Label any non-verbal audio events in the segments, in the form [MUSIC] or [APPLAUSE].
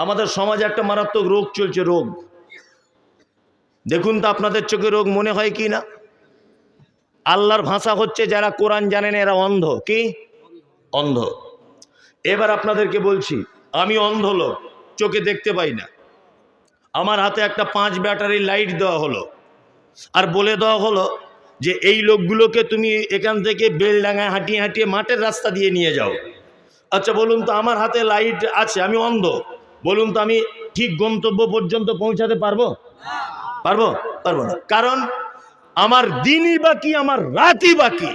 আমাদের সমাজে একটা মারাত্মক রোগ চলছে, রোগ। দেখুন তো আপনাদের চোখে রোগ মনে হয় কি না? আল্লাহর ভাষা হচ্ছে যারা কোরআন জানেন এরা অন্ধ। কি? অন্ধ। এবার আপনাদেরকে বলছি, আমি অন্ধ লোক, চোখে দেখতে পাই না। আমার হাতে একটা পাঁচ ব্যাটারি লাইট দেওয়া হলো। আর বলে দেওয়া হলো যে, এই লোকগুলোকে তুমি এখান থেকে বেলডাঙায় হাঁটিয়ে হাঁটিয়ে মাঠের রাস্তা দিয়ে নিয়ে যাও। আচ্ছা বলুন তো, আমার হাতে লাইট আছে, আমি অন্ধ। বলুন তো আমি ঠিক গন্তব্য পর্যন্ত পৌঁছাতে পারব? পারব? পারব না। কারণ আমার দিনই বাকি, আমার রাতই বাকি।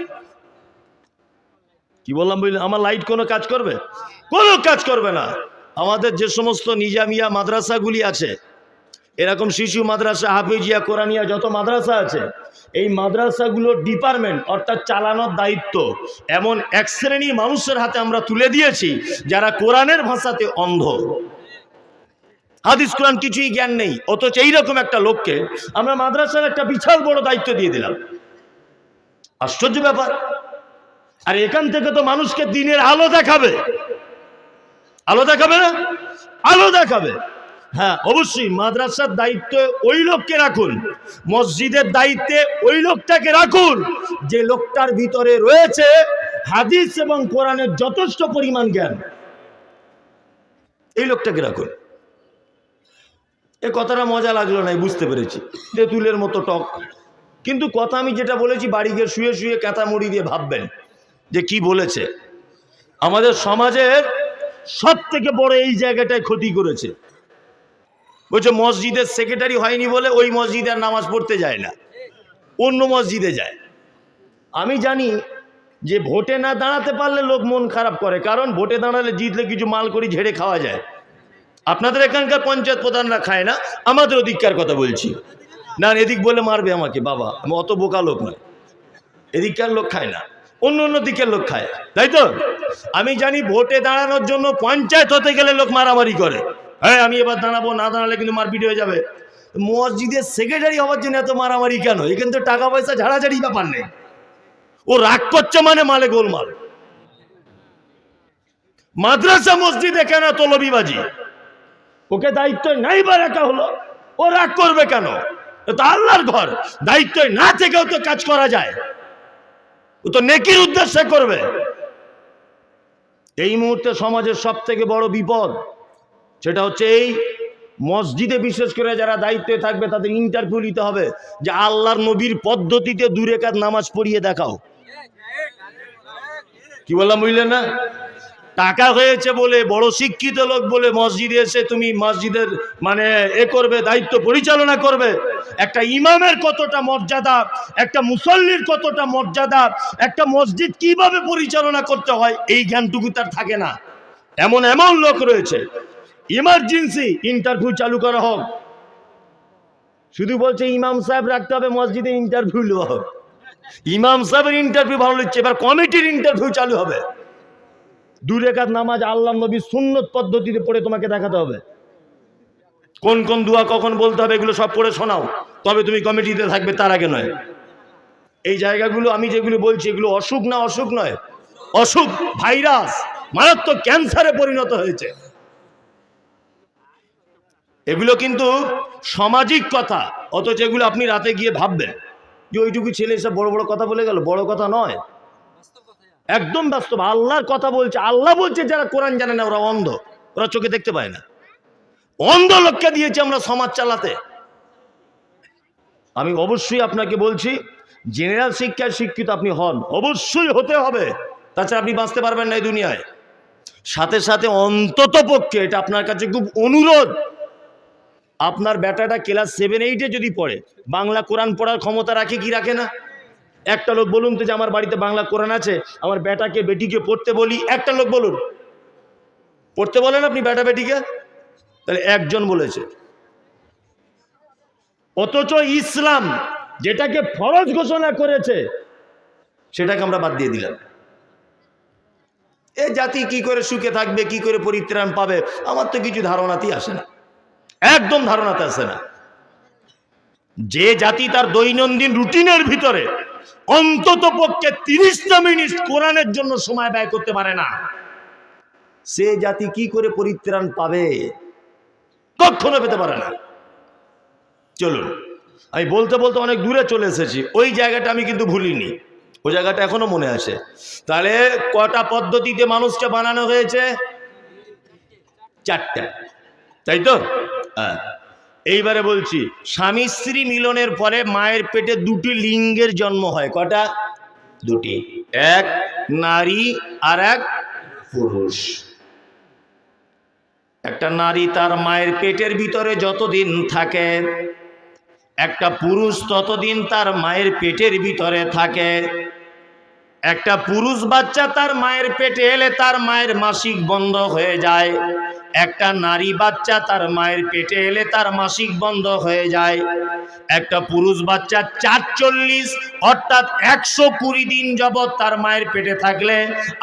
কি বললাম বুঝলেন আমার লাইট কোনো কাজ করবে? কোনো কাজ করবে না। আমাদের যে সমস্ত নিজামিয়া মাদ্রাসাগুলি আছে, এরকম শিশু মাদ্রাসা, হাফিজিয়া, কোরআনিয়া যত মাদ্রাসা আছে, এই মাদ্রাসাগুলোর ডিপার্টমেন্ট অর্থাৎ চালানোর দায়িত্ব, এমন এক শ্রেণি মানুষের হাতে আমরা তুলে দিয়েছি, যারা কোরআনের ভাষাতে অন্ধ। হাদিস কোরআন কিছুই জ্ঞান নেই, অথচ এইরকম একটা লোককে আমরা মাদ্রাসার একটা বিশাল বড় দায়িত্ব দিয়ে দিলাম। আশ্চর্য ব্যাপার। আর এখান থেকে তো মানুষকে দিনের আলো দেখাবে। আলো দেখাবে না? আলো দেখাবে। হ্যাঁ অবশ্যই মাদ্রাসার দায়িত্ব ওই লোককে রাখুন। মসজিদের দায়িত্বে ওই লোকটাকে রাখুন। যে লোকটার ভিতরে রয়েছে হাদিস এবং কোরআনের যথেষ্ট পরিমাণ জ্ঞান। এই লোকটাকে রাখুন। এ কথাটা মজা লাগল না বুঝতে পেরেছি। তেঁতুলের মতো টক। কিন্তু কথা আমি যেটা বলেছি, বাড়ি গিয়ে শুয়ে শুয়ে মুড়ি দিয়ে ভাববেন যে কি বলেছে। আমাদের সমাজের সব থেকে বড় এই জায়গাটায় ক্ষতি করেছে। বলছে, মসজিদের সেক্রেটারি হয়নি বলে ওই মসজিদে আর নামাজ পড়তে যায় না। অন্য মসজিদে যায়। আমি জানি যে ভোটে না দাঁড়াতে পারলে লোক মন খারাপ করে, কারণ ভোটে দাঁড়ালে জিতলে কিছু মাল করি ঝেড়ে খাওয়া যায়। আপনাদের এখানকার পঞ্চায়েত প্রধানরা খায় না, আমাদের ওদিককার কথা বলছি। না এদিক বলে মারবে আমাকে, বাবা, আমি অত বোকা লোক নয়। এদিককার লোক খায় না, অন্য অন্য দিকের লোক খায়, তাই তো? আমি জানি ভোটে দাঁড়ানোর জন্য পঞ্চায়েত হতে গেলে লোক মারামারি করে। হ্যাঁ আমি এবার দাঁড়াবো, না দাঁড়ালে কিন্তু মারপিট হয়ে যাবে। মসজিদের সেক্রেটারি হওয়ার জন্য এত মারামারি কেন? এখানে তো টাকা পয়সা ঝাড়াঝাড়ি ব্যাপার নেই। ও রাগ করছে মানে মালে গোলমাল। মাদ্রাসা মসজিদে কেন তলবিবাজি? ওকে দায়িত্ব নাই বা রাখা হলো। ও রাগ করবে কেন? তো আল্লাহর ঘর। দায়িত্ব না থেকেও তো কাজ করা যায়। ও তো নেকির উদ্দেশ্যে করবে। এই মুহূর্তে সমাজের সব থেকে বড় বিপদ সেটা হচ্ছে এই মসজিদে বিশেষ করে যারা দায়িত্বে থাকবে তাদের ইন্টারভিউ নিতে হবে যে আল্লাহর নবীর পদ্ধতিতে দূরে কাজ নামাজ পড়িয়ে দেখাও। কি বললাম, বুঝলেন না? টাকা হয়েছে বলে, বড় শিক্ষিত লোক বলে মসজিদে এসে তুমি মসজিদের মানে এ করবে, দায়িত্ব পরিচালনা করবে। একটা ইমামের কতটা মর্যাদা, একটা মুসল্লির কতটা মর্যাদা, একটা মসজিদ কীভাবে পরিচালনা করতে হয়, এই জ্ঞানটুকু তার থাকে না। এমন এমন লোক রয়েছে। ইমার্জেন্সি ইন্টারভিউ চালু করা হোক। শুধু বলছে ইমাম সাহেব রাখতে হবে, মসজিদে ইন্টারভিউ নেওয়া হোক। ইমাম সাহেবের ইন্টারভিউ ভালো লিখছে এবার কমিটির ইন্টারভিউ চালু হবে। দু রেখাত নামাজ আল্লাহ নবী সুন্নত পদ্ধতিতে পড়ে তোমাকে দেখাতে হবে। কোন কোন দোয়া কখন বলতে হবে এগুলো সব পড়ে শোনাও। তবে তুমি কমিটিতে থাকবে তার আগে নয়। এই জায়গাগুলো আমি যেগুলো বলছি এগুলো অসুখ না অসুখ নয়। অসুখ, ভাইরাস, মারাত্মক ক্যান্সারে পরিণত হয়েছে। এগুলো কিন্তু সামাজিক কথা, অথচ এগুলো আপনি রাতে গিয়ে ভাববেন। যে ওইটুকু ছেলে এসে বড় বড় কথা বলে গেল, বড় কথা নয়। একদম বাস্তব আল্লাহর কথা বলছে, আল্লাহ বলছে যারা কোরআন জানে না, ওরা অন্ধ, ওরা চোখে দেখতে পায় না। অন্ধ লোককে দিয়েছে আমরা সমাজ চালাতে। আমি অবশ্যই আপনাকে বলছি জেনারেল শিক্ষায় শিক্ষিত আপনি হন, অবশ্যই হতে হবে, তাছাড়া আপনি বাঁচতে পারবেন না এই দুনিয়ায়। সাথে সাথে অন্তত পক্ষে এটা আপনার কাছে খুব অনুরোধ। আপনার বেটাটা ক্লাস সেভেন এইটে যদি পড়ে, বাংলা কোরআন পড়ার ক্ষমতা রাখে কি রাখে না? একটা লোক বলুন তো যে আমার বাড়িতে বাংলা কোরআন আছে, আমার বেটাকে, বেটিকে পড়তে বলি, একটা লোক বলুন। পড়তে বলেন আপনি বেটা, বেটিকে? তাহলে একজন বলেছে। অথচ ইসলাম যেটাকে ফরজ ঘোষণা করেছে, সেটাকে আমরা বাদ দিয়ে দিলাম। এ জাতি কি করে সুখে থাকবে, কি করে পরিত্রাণ পাবে, আমার তো কিছু ধারণাতেই আসে না। একদম ধারণাতে আসে না। যে জাতি তার দৈনন্দিন রুটিনের ভিতরে অন্তত পক্ষে তিরিশটা মিনিট কোরআনের জন্য সময় ব্যয় করতে পারে না। সে জাতি কি করে পরিত্রাণ পাবে? কখনো পেতে পারে না। চলুন, আমি বলতে বলতে অনেক দূরে চলে এসেছি। ওই জায়গাটা আমি কিন্তু ভুলিনি। ওই জায়গাটা এখনও মনে আছে। তাহলে কটা পদ্ধতিতে মানুষটা বানানো হয়েছে? চারটা। তাই তো? হ্যাঁ। এইবারে বলছি, স্বামী স্ত্রী মিলনের পরে মায়ের পেটে দুটি লিঙ্গের জন্ম হয়। কটা? দুটি। এক নারী আর এক পুরুষ। একটা নারী তার মায়ের পেটের ভিতরে যতদিন থাকে, একটা পুরুষ ততদিন তার মায়ের পেটের ভিতরে থাকে। একটা পুরুষ বাচ্চা তার মায়ের পেটে এলে তার মায়ের মাসিক বন্ধ হয়ে যায়। একটা নারী বাচ্চা তার মায়ের পেটে এলে তার মাসিক বন্ধ হয়ে যায়। একটা পুরুষ বাচ্চা চারচল্লিশ, অর্থাৎ একশো কুড়ি দিন যাবৎ তার মায়ের পেটে থাকলে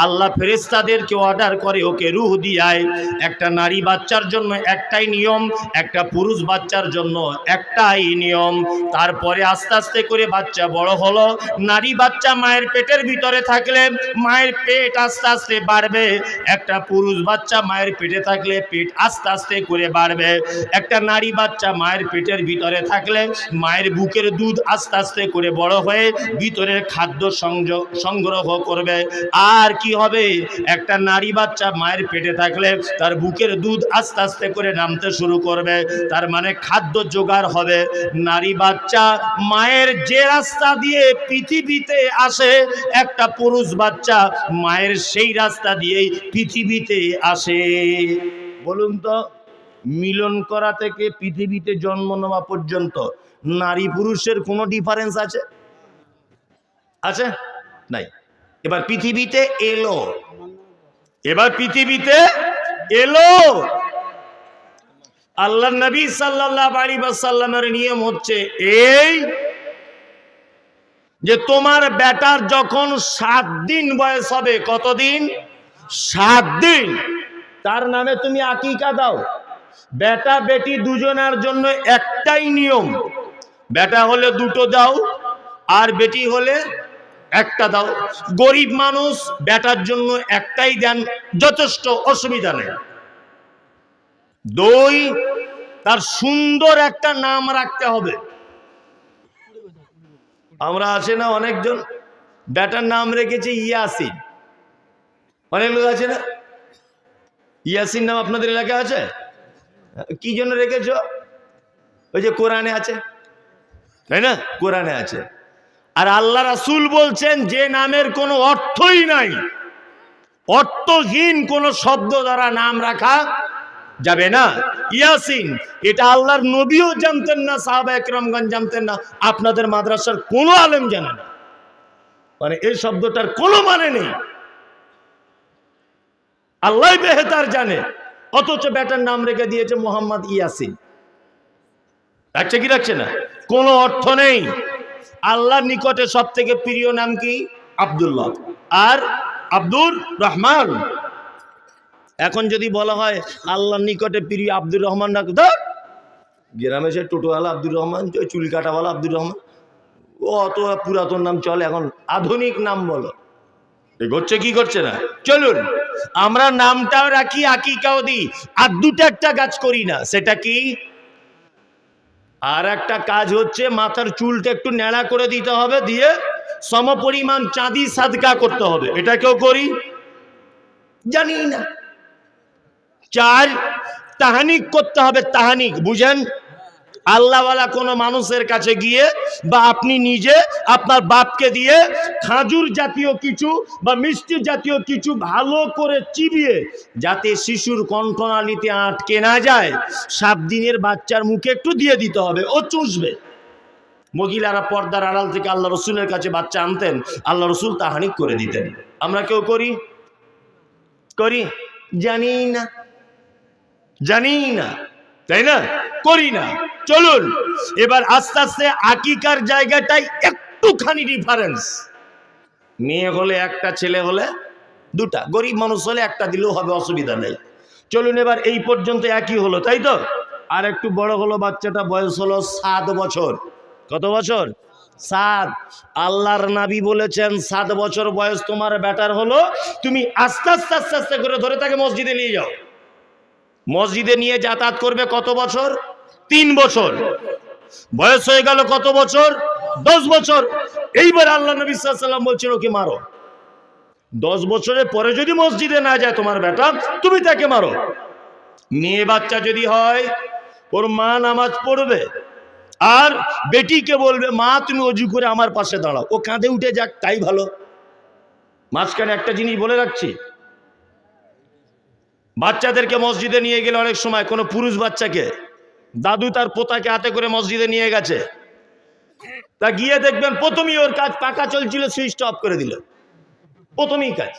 আল্লাহ ফেরেস্তাদেরকে অর্ডার করে, ওকে রুহ দিয়ায়। একটা নারী বাচ্চার জন্য একটাই নিয়ম, একটা পুরুষ বাচ্চার জন্য একটাই নিয়ম। তারপরে আস্তে আস্তে করে বাচ্চা বড় হলো, নারী বাচ্চা মায়ের পেটের ভিতরে থাকলে মায়ের পেট আস্তে আস্তে বাড়বে। একটা পুরুষ বাচ্চা মায়ের পেটে থাকলে পেট আস্তে আস্তে করে বাড়বে। একটা নারী বাচ্চা মায়ের পেটের ভিতরে থাকলে মায়ের বুকের দুধ আস্তে আস্তে করে বড় হয়ে ভিতরের খাদ্য সংযোগ, সংগ্রহ করবে। আর কি হবে? একটা নারী বাচ্চা মায়ের পেটে থাকলে তার বুকের দুধ আস্তে আস্তে করে নামতে শুরু করবে। তার মানে খাদ্য জোগাড় হবে। নারী বাচ্চা মায়ের যে রাস্তা দিয়ে পৃথিবীতে আসে, একটা পুরুষ বাচ্চা মায়ের সেই রাস্তা দিয়েই পৃথিবীতে আসে। বলুন তো, মিলন করা থেকে পৃথিবীতে জন্ম নেওয়া পর্যন্ত নারী পুরুষের কোনো ডিফারেন্স আছে? আছে? নাই। এবার পৃথিবীতে এলো। এবার পৃথিবীতে এলো। আল্লাহ নবী সাল্লাহ আলী সাল্লামের নিয়ম হচ্ছে এই যে তোমার বেটার যখন সাত দিন বয়স হবে, কতদিন? সাত দিন। তার নামে তুমি আকিকা দাও। বেটা, বেটি দুজনার জন্য একটাই নিয়ম। বেটা হলে দুটো দাও, আর বেটি হলে একটা দাও। গরিব মানুষ বেটার জন্য একটাই দেন যথেষ্ট, অসুবিধা নেই। দই, তার সুন্দর একটা নাম রাখতে হবে। আমরা আছে না অনেকজন? বেটার নাম রেখেছে ইয়াসিন। অনেক লোক আছে না? ইয়াসিন নাম আপনাদের এলাকায় আছে? কি জন্য রেখেছ? ওই যে কোরআনে আছে। তাই না? কোরআনে আছে। আর আল্লাহ রাসুল বলছেন, যে নামের কোনো অর্থই নাই। অর্থহীন কোন শব্দ দ্বারা নাম রাখা যাবে না। ইয়াসিন, এটা আল্লাহর নবীও জানতেন না, সাহাবা একরমগঞ্জ জানতেন না। আপনাদের মাদ্রাসার কোনো আলেম জানে না। মানে এই শব্দটার কোনো মানে নেই। আল্লাহ বেহেতার জানে। অথচ বেটার নাম রেখে দিয়েছে মোহাম্মদ ইয়াসিন। রাখছে কি রাখছে না? কোনো অর্থ নেই। আল্লাহর নিকটে সব থেকে প্রিয় নাম কি? আব্দুল্লাহ। আর আব্দুর রহমান। এখন যদি বলা হয় আল্লাহর নিকটে প্রিয় আব্দুর রহমান ধর। গ্রামে সে টোটোওয়ালা আব্দুর রহমান চুল কাটাওয়ালা আব্দুর রহমান। ও অত পুরাতন নাম চলে, এখন আধুনিক নাম বলো। এ করছে কি করছে না? চলুন। আমরা নামটাও রাখি, আকিকাও দিই। আর দুটো একটা কাজ করি না, সেটা কি? আর একটা কাজ হচ্ছে মাথার চুলটা একটু ন্যাড়া করে দিতে হবে, দিয়ে সমপরিমাণ চাঁদি সাদকা করতে হবে। এটা কেউ করি? জানি না। চার, তাহানিক করতে হবে, তাহানিক, বুঝেন? আল্লাহওয়ালা কোনো মানুষের কাছে গিয়ে বা আপনি নিজে আপনার বাপকে দিয়ে খাজুর জাতীয় কিছু বা মিষ্টি জাতীয় কিছু ভালো করে চিবিয়ে যাতে শিশুর কণ্ঠনালীতে আটকে না যায়, সাত দিনের বাচ্চার মুখে একটু দিয়ে দিতে হবে। ও চুষবে। মহিলারা পর্দার আড়াল থেকে আল্লাহ রসুলের কাছে বাচ্চা আনতেন, আল্লাহ রসুল তাহানিক করে দিতেন। আমরা কেউ করি? করি? জানি না। জানি না। তাই না? করি না। চলুন, এবার আস্তে আস্তে আকিকার জায়গাটাই একটুখানি ডিফারেন্স মেয়ে হলে একটা, ছেলে হলে দুটা, গরিব মানুষ হলে একটা দিলেও হবে, অসুবিধা নেই। চলুন এবার এই পর্যন্ত একই হলো, তাই তো? আর একটু বড় হলো বাচ্চাটা, বয়স হলো সাত বছর। কত বছর? সাত। আল্লাহর নাবি বলেছেন, সাত বছর বয়স তোমার ব্যাটার হলো, তুমি আস্তে আস্তে আস্তে আস্তে করে ধরে তাকে মসজিদে নিয়ে যাও। মসজিদে নিয়ে যাতায়াত করবে কত বছর? তিন বছর। বয়স হয়ে গেল কত বছর? দশ বছর। এইবার আল্লাহ নবী সাল্লাম বলছেন, ওকে মারো। দশ বছরের পরে যদি মসজিদে না যায় তোমার বেটা, তুমি তাকে মারো। মেয়ে বাচ্চা যদি হয়, ওর মা নামাজ পড়বে, আর বেটিকে বলবে, মা, তুমি অজু করে আমার পাশে দাঁড়াও। ও কাঁধে উঠে যাক, তাই ভালো। মাঝখানে একটা জিনিস বলে রাখছি। বাচ্চাদেরকে মসজিদে নিয়ে গেলে অনেক সময় কোনো পুরুষ বাচ্চাকে দাদু তার পোতাকে হাতে করে মসজিদে নিয়ে গেছে। তা গিয়ে দেখবেন প্রথমেই ওর কাজ পাকা চলছিল, সুইচ অফ করে দিল। প্রথমেই কাজ।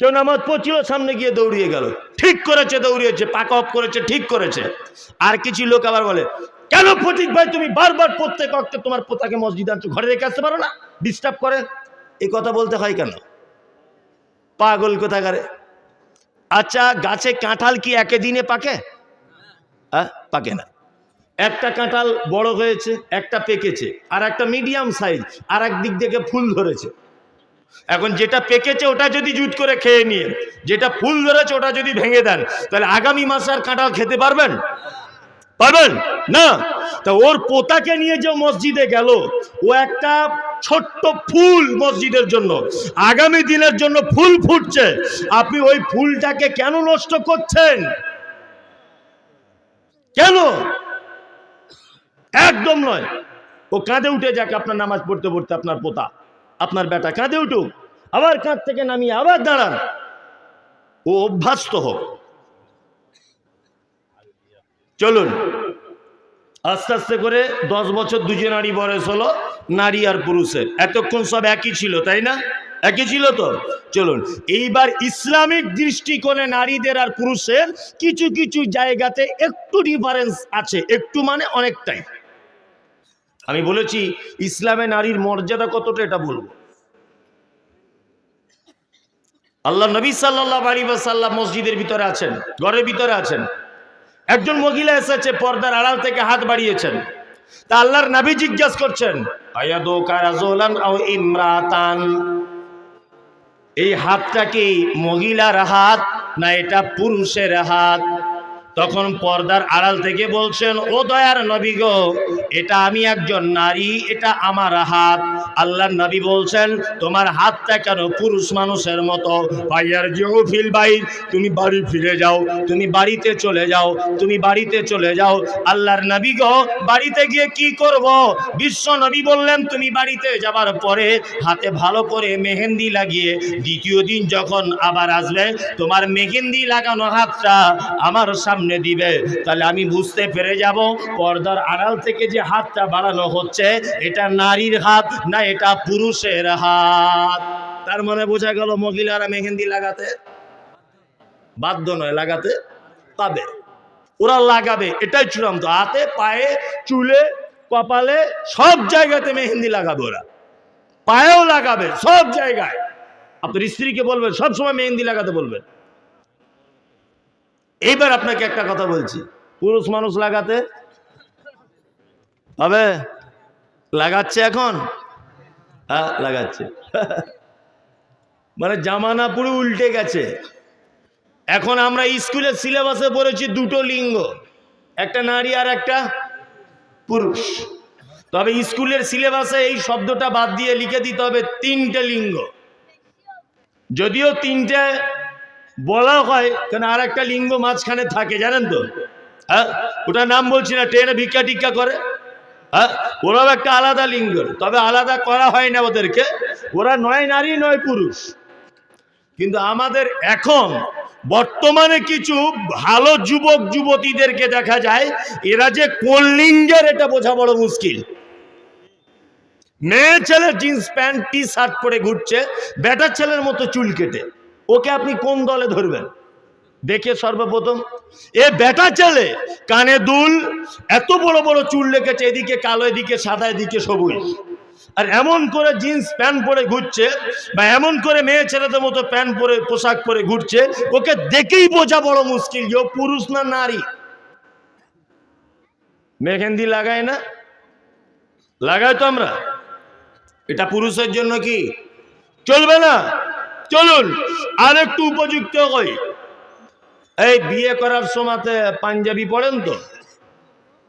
কেউ নামাজ পড়ছিল, সামনে গিয়ে দৌড়িয়ে গেল। ঠিক করেছে, দৌড়িয়েছে, পাকা অফ করেছে, ঠিক করেছে। আর কিছু লোক আবার বলে, কেন ফটিক ভাই, তুমি বারবার প্রত্যেক অক্টে তোমার পোতাকে মসজিদে আনছো, ঘরে রেখে আসতে পারো না? ডিস্টার্ব করে। এই কথা বলতে হয় কেন? পাগল কোথাকারে? আচ্ছা গাছে কাঁঠাল কি একে দিনে পাকে? আহ, পাকে না। একটা কাঁঠাল বড় হয়েছে একটা পেকেছে আর একটা মিডিয়াম সাইজ আর এক দিক থেকে ফুল ধরেছে। এখন যেটা পেকেছে ওটা যদি জুট করে খেয়ে নিয়ে যেটা ফুল ধরেছে ওটা যদি ভেঙে দেন তাহলে আগামী মাসে আর কাঁঠাল খেতে পারবেন? পারবেন? না। তা ওর পোতাকে নিয়ে যে মসজিদে গেল ও একটা ছোট্ট ফুল মসজিদের জন্য আগামী দিনের জন্য ফুল ফুটছে। আপনি ওই ফুলটাকে কেন নষ্ট করছেন? কেন? একদম নয়। ও কাঁধে উঠে যাক আপনার নামাজ পড়তে পড়তে আপনার পোতা, আপনার বেটা কাঁধে উঠুক, আবার কাঁধ থেকে নামিয়ে আবার দাঁড়ান। ও অভ্যস্ত হোক। চলুন। আস্তে আস্তে করে দশ বছর দুজে নারী বয়স হলো, নারী আর পুরুষের। এতক্ষণ সব একই ছিল, তাই না? একই ছিল তো? চলুন, এইবার ইসলামিক দৃষ্টিকোণে নারীদের আর পুরুষের কিছু কিছু জায়গাতে একটু ডিফারেন্স আছে, একটু মানে অনেকটাই। আমি বলেছি, ইসলামে নারীর মর্যাদা কতটা এটা বলব। আল্লাহ নবী সাল্লাহ আলী সাল্লাম মসজিদের ভিতরে আছেন, ঘরের ভিতরে আছেন। একজন মহিলা এসেছে, পর্দার আড়াল থেকে হাত বাড়িয়েছেন। তা আল্লাহর নবী জিজ্ঞেস করছেন আয়াদো কারাজোলান আও ইমরাতান? এই হাতটা কি মহিলার হাত না এটা পুরুষের হাত? তখন পর্দার আড়াল থেকে বলছেন, ও দয়ার নবী গো, এটা আমি একজন নারী, এটা আমার হাত। আল্লাহর নবী বলছেন, তোমার হাতটা কেন পুরুষ মানুষের মতো? ভাইয়ার জিও ফিল বাই তুমি বাড়ি ফিরে যাও, তুমি বাড়িতে চলে যাও, তুমি বাড়িতে চলে যাও। আল্লাহর নবী গো, বাড়িতে গিয়ে কি করব? বিশ্ব নবী বললেন, তুমি বাড়িতে যাবার পরে হাতে ভালো করে মেহেন্দি লাগিয়ে দ্বিতীয় দিন যখন আবার আসবে, তোমার মেহেন্দি লাগানো হাতটা আমার সামনে দিবে। তাহলে আমি বুঝতে পেরে যাব, পর্দার আড়াল থেকে যে হাতটা বাড়ানো হচ্ছে, এটা নারীর হাত না এটা পুরুষের হাত। তার মানে বোঝা গেল মহিলারা মেহেন্দি লাগাতে বাধ্য নয়, লাগাতে পাবে। ওরা লাগাবে, এটাই চূড়ান্ত। হাতে, পায়ে, চুলে, কপালে, সব জায়গাতে মেহেন্দি লাগাবে ওরা। পায়েও লাগাবে, সব জায়গায়। আপনার স্ত্রীকে বলবেন সব সময় মেহেন্দি লাগাতে বলবেন। এইবার আপনাকে একটা কথা বলছি। পুরুষ মানুষ লাগাতে হবে? লাগাচ্ছে এখন? হ্যাঁ লাগাচ্ছে। মানে জামানা পুরো উল্টে গেছে। এখন আমরা স্কুলের সিলেবাসে পড়েছি দুটো লিঙ্গ, একটা নারী আর একটা পুরুষ। তবে স্কুলের সিলেবাসে এই শব্দটা বাদ দিয়ে লিখে দিতে হবে তিনটে লিঙ্গ। যদিও তিনটে বলা হয়, কেন আর একটা লিঙ্গ মাঝখানে থাকে, জানেন তো? হ্যাঁ? ওটার নাম বলছি না, ট্রেনে ভিক্ষা টিক্ষা করে। হ্যাঁ? ওরাও একটা আলাদা লিঙ্গ তবে আলাদা করা হয় না ওদেরকে। ওরা নয় নারী, নয় পুরুষ। কিন্তু আমাদের এখন বর্তমানে কিছু ভালো যুবক, যুবতীদেরকে দেখা যায়, এরা যে কোন লিঙ্গের এটা বোঝা বড় মুশকিল। মেয়ে ছেলে জিন্স প্যান্ট টি শার্ট পরে ঘুরছে বেটার ছেলের মতো চুল কেটে। ওকে আপনি কোন দলে ধরবেন? দেখে সর্বপ্রথম। এ বেটা ছেলে, কানে দুল, এত বড় বড় চুল রেখেছে, এদিকে কালো, এদিকে সাদা, এদিকে সবুজ। আর এমন করে জিন্স, প্যান্ট পরে ঘুরছে, বা এমন করে মেয়ে ছেলেদের মতো প্যান্ট পরে, পোশাক পরে ঘুরছে, ওকে দেখেই বোঝা বড় মুশকিল যে পুরুষ না নারী। মেহেন্দি লাগায় না? লাগায় তো আমরা। এটা পুরুষের জন্য কি? চলবে না? চলুন আর একটু উপযুক্ত হই। এই বিয়ে করার সময়তে পাঞ্জাবি পড়েন তো?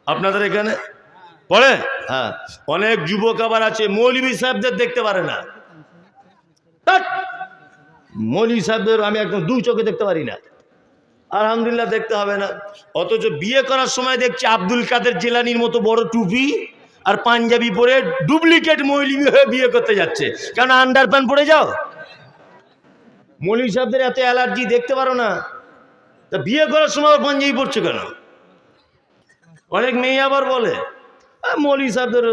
আপনাদের এখানে? পড়ে হ্যাঁ অনেক যুবক আবার আছে মৌলবী সাহেবদের দেখতে পারে না। মৌলবী সাহেবদের আমি একদম দু চোখে দেখতে পারি না। আলহামদুলিল্লাহ দেখতে হবে না। অথচ বিয়ে করার সময় দেখছি আব্দুল কাদের জেলানির মতো বড় টুপি আর পাঞ্জাবি পরে ডুপ্লিকেট মৌলবি হয়ে বিয়ে করতে যাচ্ছে। কেন আন্ডার প্যান্ট পরে যাও? মৌলবী সাহেবদের এত অ্যালার্জি দেখতে পারো না। তা বিয়ে করার সময় আবার পাঞ্জাবি পড়ছে কেন? অনেক মেয়ে আবার বলে মৌলী সাহেবদের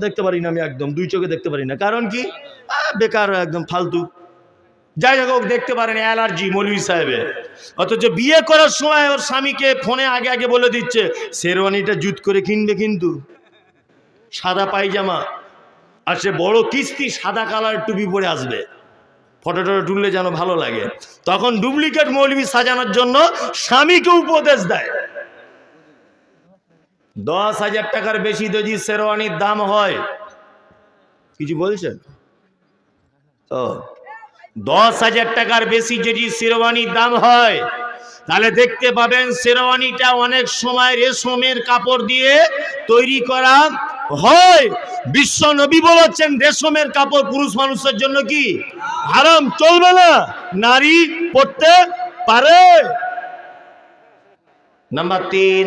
দেখতে পারি না আমি একদম, দুই চোখে দেখতে পারি না। কারণ কি? বেকার, একদম ফালতু। যাই হোক দেখতে পারেন অ্যালার্জি মৌলভী সাহেবের। অথচ বিয়ে করার সময় ওর স্বামীকে ফোনে আগে আগে বলে দিচ্ছে, শেরওয়ানিটা জুত করে কিনবে কিন্তু। সাদা পায়জামা। আর সে বড় কিস্তি, সাদা কালার টুপি পরে আসবে। ফটো টটো তুললে যেন ভালো লাগে। তখন ডুপ্লিকেট মৌলবি সাজানোর জন্য স্বামীকে উপদেশ দেয়। দশ হাজার টাকার বেশি যদি শেরওয়ানির দাম হয়, কিছু বলছেন? ও, দশ হাজার টাকার বেশি যদি শেরওয়ানির দাম হয়, তাহলে দেখতে পাবেন শেরওয়ানিটা অনেক সময় রেশমের কাপড় দিয়ে তৈরি করা হয়। বিশ্ব নবী বলেছেন, রেশমের কাপড় পুরুষ মানুষের জন্য কি হারাম? চলবে না। নারী পড়তে পারে। নাম্বার তিন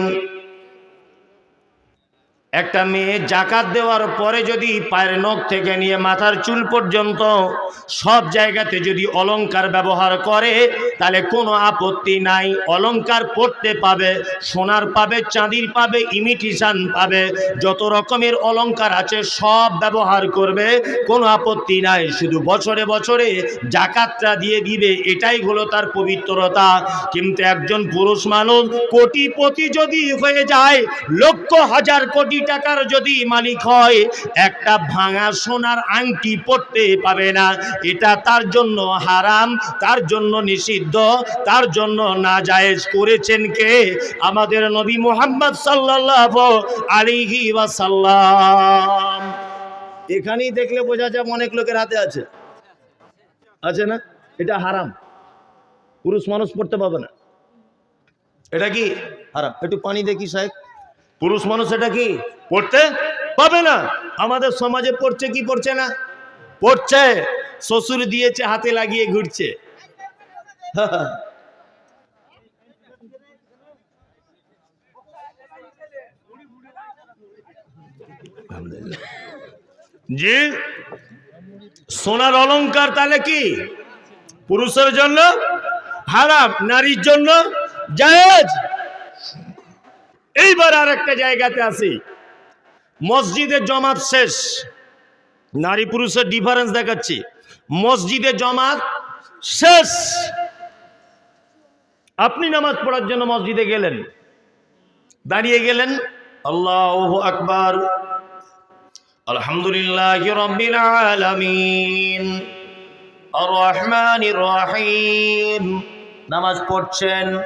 একটা মেয়ে জাকাত দেওয়ার পরে যদি পায়ের নখ থেকে নিয়ে মাথার চুল পর্যন্ত সব জায়গাতে যদি অলংকার ব্যবহার করে, তাহলে কোনো আপত্তি নাই। অলংকার পড়তে পাবে, সোনার পাবে, চাঁদির পাবে ইমিটেশন পাবে, যত রকমের অলংকার আছে সব ব্যবহার করবে, কোনো আপত্তি নাই। শুধু বছরে বছরে জাকাতটা দিয়ে দিবে, এটাই হলো তার পবিত্রতা। কিন্তু একজন পুরুষ মানুষ কোটিপতি যদি হয়ে যায়, লক্ষ হাজার কোটি টাকার যদি মালিক হয়, একটা ভাঙা সোনার আংটি পড়তে পাবে না। এটা তার জন্য হারাম, তার জন্য নিষিদ্ধ, তার জন্য না জায়েজ করেছেন কে? আমাদের নবী মোহাম্মদ সাল্লাল্লাহু আলাইহি ওয়াসাল্লাম। এখানেই দেখলে বোঝা যায় অনেক লোকের হাতে আছে। আছে না? এটা হারাম। পুরুষ মানুষ পড়তে পাবে না। এটা কি? হারাম। একটু পানি দেখি, সাহেব। পুরুষ মানুষ এটা কি? পড়তে পাবে না। আমাদের সমাজে পড়ছে কি পড়ছে না? পড়ছে, শ্বশুর দিয়েছে, হাতে লাগিয়ে ঘুরছে। [LAUGHS] জি, সোনার অলংকার তাহলে কি? পুরুষের জন্য? হারাম, নারীর জন্য? জায়েজ। এইবার আর একটা জায়গাতে আসি মসজিদে জমাত শেষ। নারী পুরুষের ডিফারেন্স দেখাচ্ছি। মসজিদে জমাত শেষ। আপনি নামাজ পড়ার জন্য মসজিদে গেলেন। দাঁড়িয়ে গেলেন। আল্লাহ আকবার। আলহামদুলিল্লাহ রব্বিল আলামিন। আর রহমানির রহিম। নামাজ পড়ছেন।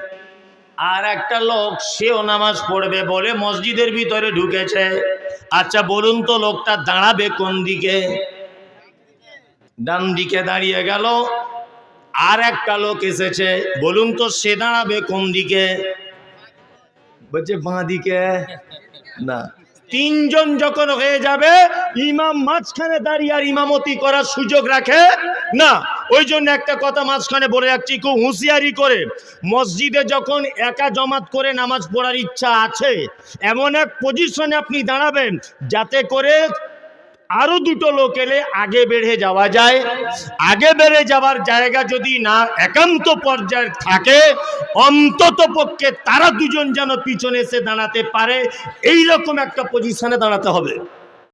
আর একটা লোক, সেও নামাজ পড়বে বলে মসজিদের ভিতরে ঢুকেছে। আচ্ছা বলুন তো লোকটা দাঁড়াবে কোন দিকে? ডান দিকে দাঁড়িয়ে গেল। আর একটা লোক এসেছে, বলুন তো সে দাঁড়াবে কোন দিকে? বলছে, বাঁ দিকে। না। তিনজন যখন হয়ে যাবে, ইমাম মাঝখানে দাঁড়িয়ে আর ইমামতি করার সুযোগ রাখে? না। ওই জন্য একটা কথা মাঝখানে বলে যাচ্ছি খুব হুঁশিয়ারি করে, মসজিদে যখন একা জমাত করে নামাজ পড়ার ইচ্ছা আছে, এমন এক পজিশনে আপনি দাঁড়াবেন যাতে করে আরও দুটো লোক এলে আগে বেড়ে যাওয়া যায়। আগে বেড়ে যাওয়ার জায়গা যদি না একান্ত পর্যায়ে থাকে, অন্তত পক্ষে তারা দুজন যেন পিছনে এসে দাঁড়াতে পারে এই রকম একটা পজিশনে দাঁড়াতে হবে।